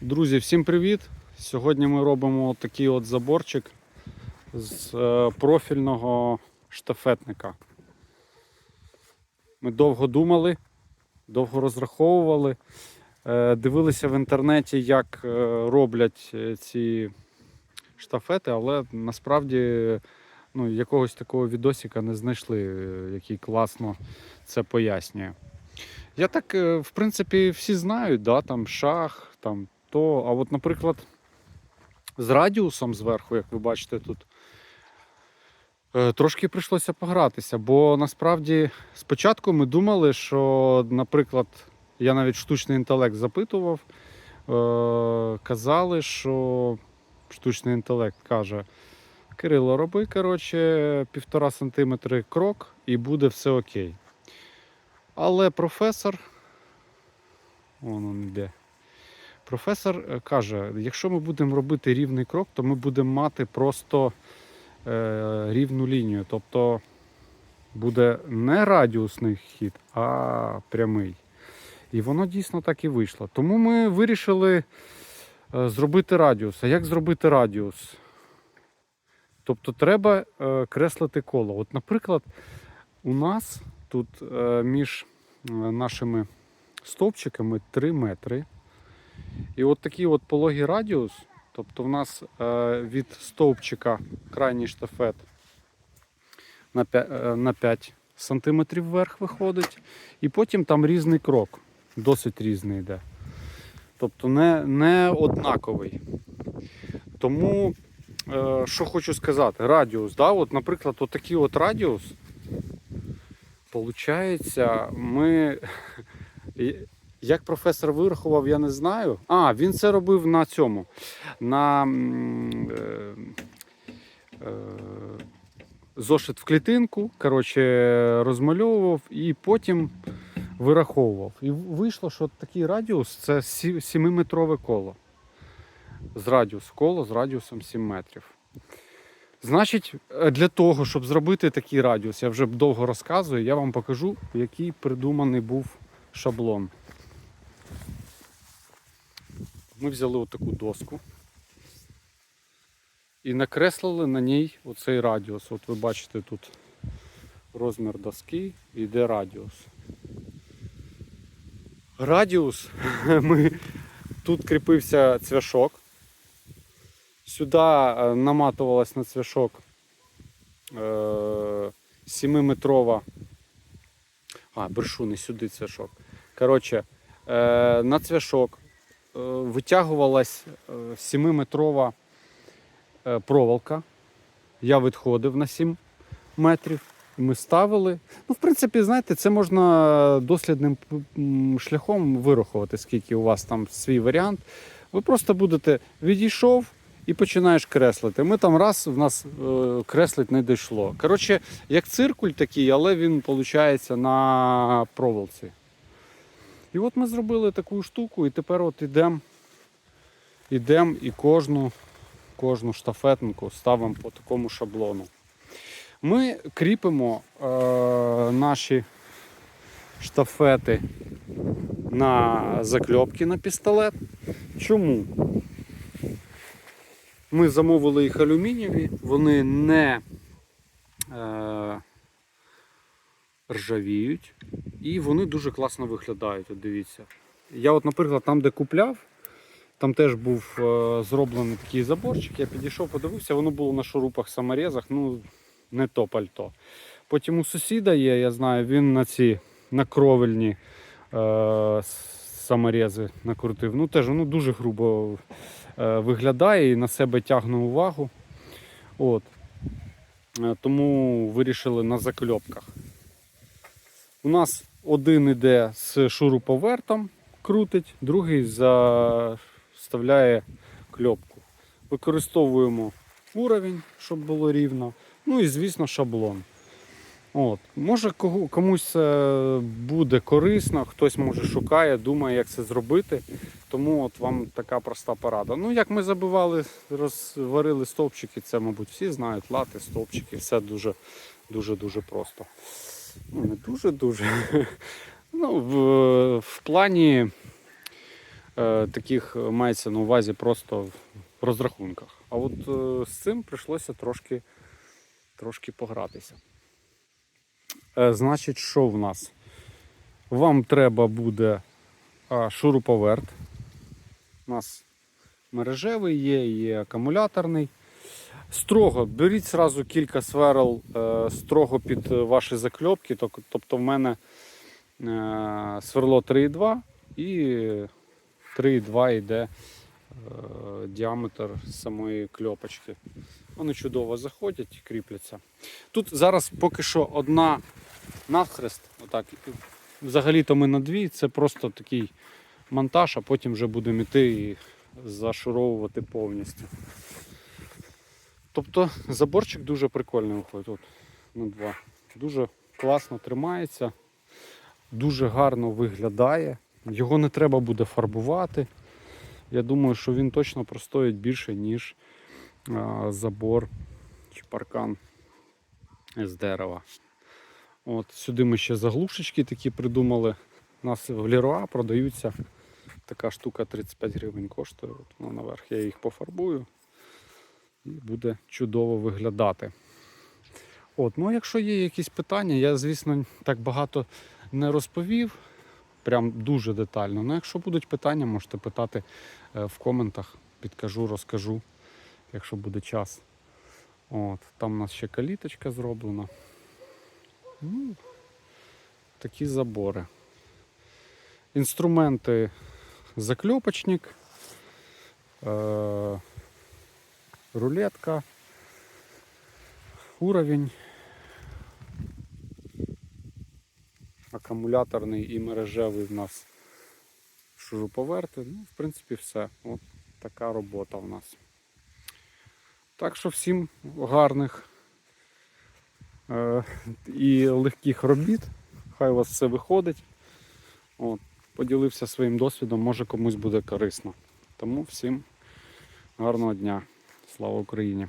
Друзі, всім привіт! Сьогодні ми робимо такий от заборчик з е, профільного штафетника. Ми довго думали, довго розраховували, е, дивилися в інтернеті, як е, роблять ці штафети, але насправді ну, якогось такого відосика не знайшли, який класно це пояснює. Я так, в принципі, всі знають, да, там шах, там то. А от, наприклад, з радіусом зверху, як ви бачите тут, е, трошки прийшлося погратися, бо насправді спочатку ми думали, що, наприклад, я навіть штучний інтелект запитував, е, казали, що штучний інтелект каже. Кирило, роби, коротше, півтора сантиметри крок і буде все окей. Але професор, вон він йде. Професор е, каже, якщо ми будемо робити рівний крок, то ми будемо мати просто е, рівну лінію. Тобто буде не радіусний хід, а прямий. І воно дійсно так і вийшло. Тому ми вирішили е, зробити радіус. А як зробити радіус? Тобто треба е, креслити коло. От, наприклад, у нас тут між нашими стовпчиками 3 метри. І от такий от пологий радіус, тобто в нас е, від стовпчика крайній штафет на 5, на 5 сантиметрів вверх виходить, і потім там різний крок, досить різний йде. Тобто не, не однаковий. Тому, е, що хочу сказати, радіус, да? от, наприклад, от такий от радіус, Получається, ми. Як професор вирахував, я не знаю. А, він це робив на цьому. На е, е, зошит в клітинку, коротше, розмальовував і потім вираховував. І вийшло, що такий радіус це 7-метрове коло. З радіус, коло з радіусом 7 метрів. Значить, е, для того, щоб зробити такий радіус, я вже довго розказую, я вам покажу, який придуманий був шаблон. Ми взяли отаку доску і накреслили на ній оцей радіус. От ви бачите тут розмір доски і йде радіус. Радіус ми тут кріпився цвяшок. Сюди е, наматувалась на цвяшок 7-метрова. А, брешу, не сюди цвяшок. Коротше, е, на цвяшок е, витягувалась 7-метрова проволока. Я відходив на 7 метрів. Ми ставили. Ну, в принципі, знаєте, це можна дослідним шляхом вирахувати, скільки у вас там свій варіант. Ви просто будете відійшов і починаєш креслити. Ми там раз в нас е, креслить не дійшло. Коротше, як циркуль такий, але він виходить на проволоці. І от ми зробили таку штуку, і тепер от ідемо ідем і кожну, кожну штафетнику ставимо по такому шаблону. Ми кріпимо е, наші штафети на закльопки на пістолет. Чому? Ми замовили їх алюмінієві, вони не е, ржавіють і вони дуже класно виглядають. От дивіться. Я, от, наприклад, там, де купляв, там теж був е, зроблений такий заборчик. Я підійшов, подивився, воно було на шурупах саморезах, ну не то пальто. Потім у сусіда є, я знаю, він на ці на кровельні е, саморези накрутив. Ну теж воно дуже грубо е, виглядає і на себе тягне увагу. От. Е, Тому вирішили на закльопках. У нас один іде з шуруповертом, крутить, другий за... вставляє кльопку. Використовуємо уровень, щоб було рівно. Ну і, звісно, шаблон. От. Може комусь це буде корисно, хтось може шукає, думає, як це зробити. Тому от вам така проста порада. Ну, як ми забивали, розварили стовпчики, це, мабуть, всі знають, лати, стовпчики, все дуже дуже дуже просто. Ну, не дуже-дуже. Ну, в, в плані е, таких мається на увазі просто в розрахунках. А от е, з цим прийшлося трошки, трошки погратися. Е, значить, що в нас? Вам треба буде а, шуруповерт. У нас мережевий є, є акумуляторний. Строго, беріть зразу кілька сверл е, строго під ваші закльопки. Тобто в мене е, сверло 3,2 і 3,2 йде е, діаметр самої кльопочки. Вони чудово заходять і кріпляться. Тут зараз поки що одна навхрест, отак. Взагалі-то ми на дві, це просто такий монтаж, а потім вже будемо йти і зашуровувати повністю. Тобто заборчик дуже прикольний виходить от, на два. Дуже класно тримається, дуже гарно виглядає. Його не треба буде фарбувати. Я думаю, що він точно простоїть більше, ніж а, забор чи паркан з дерева. От, сюди ми ще заглушечки такі придумали. У нас в Леруа продаються. Така штука 35 гривень коштує. От вона наверх. Я їх пофарбую і буде чудово виглядати. От, ну, якщо є якісь питання, я, звісно, так багато не розповів, прям дуже детально. Ну, якщо будуть питання, можете питати е, в коментах, підкажу, розкажу, якщо буде час. От, там у нас ще каліточка зроблена. Ну, такі забори. Інструменти закльопочник, е- рулетка, уровень, акумуляторний і мережевий в нас шуруповерти. Ну, в принципі, все. От така робота в нас. Так що всім гарних е- і легких робіт. Хай у вас все виходить. От, поділився своїм досвідом, може комусь буде корисно. Тому всім гарного дня. Слава Україні!